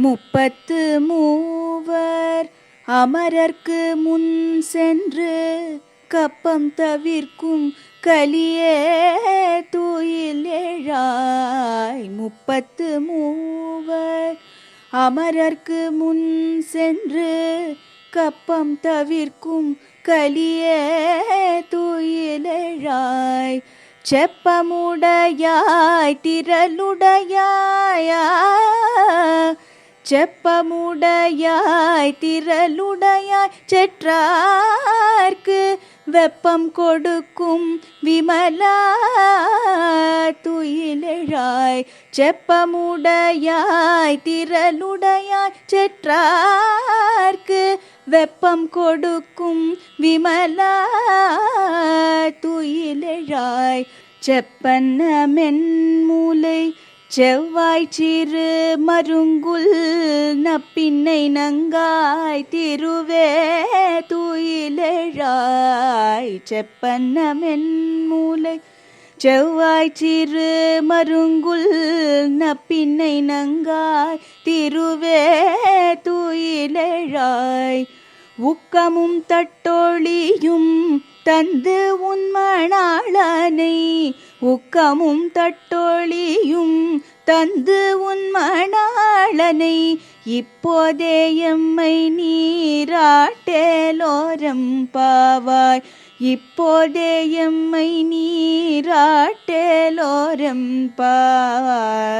முப்பத்து மூவர் அமரர்க்கு முன் சென்று கப்பம் தவிர்க்கும் கலியே தூயில் ஏழாய். முப்பத்து மூவர் அமரர்க்கு முன் சென்று கப்பம் தவிர்க்கும் கலியே தூயிலேழாய் செப்பமுடையாய் திரளுடையாய் செப்பமுடையாய் திரளுடையாய் செற்றார்க்கு வெப்பம் கொடுக்கும் விமலா துயிலழாய். செப்பமுடையாய் திரளுடையாய் செற்றார்க்கு வெப்பம் கொடுக்கும் விமலா துயிலழாய். செப்பன்ன மென்மூலை செவ்வாய் சிறு மருங்குல் நப்பின்னை நங்காய் திருவே துயிலழாய் செப்பன்னமென்மூலை செவ்வாய் சிறு மருங்குல் நப்பின்னை நங்காய் திருவே துயிலழாய். உக்கமும் தட்டொழியும் தந்து உன்மணாளனை உக்கமும் தட்டொழியும் தந்து உன் மணாளனை இப்போதே எம்மை நீராட்டேலோரம் பாவாய். இப்போதே எம்மை நீராட்டேலோரம் பாவாய்.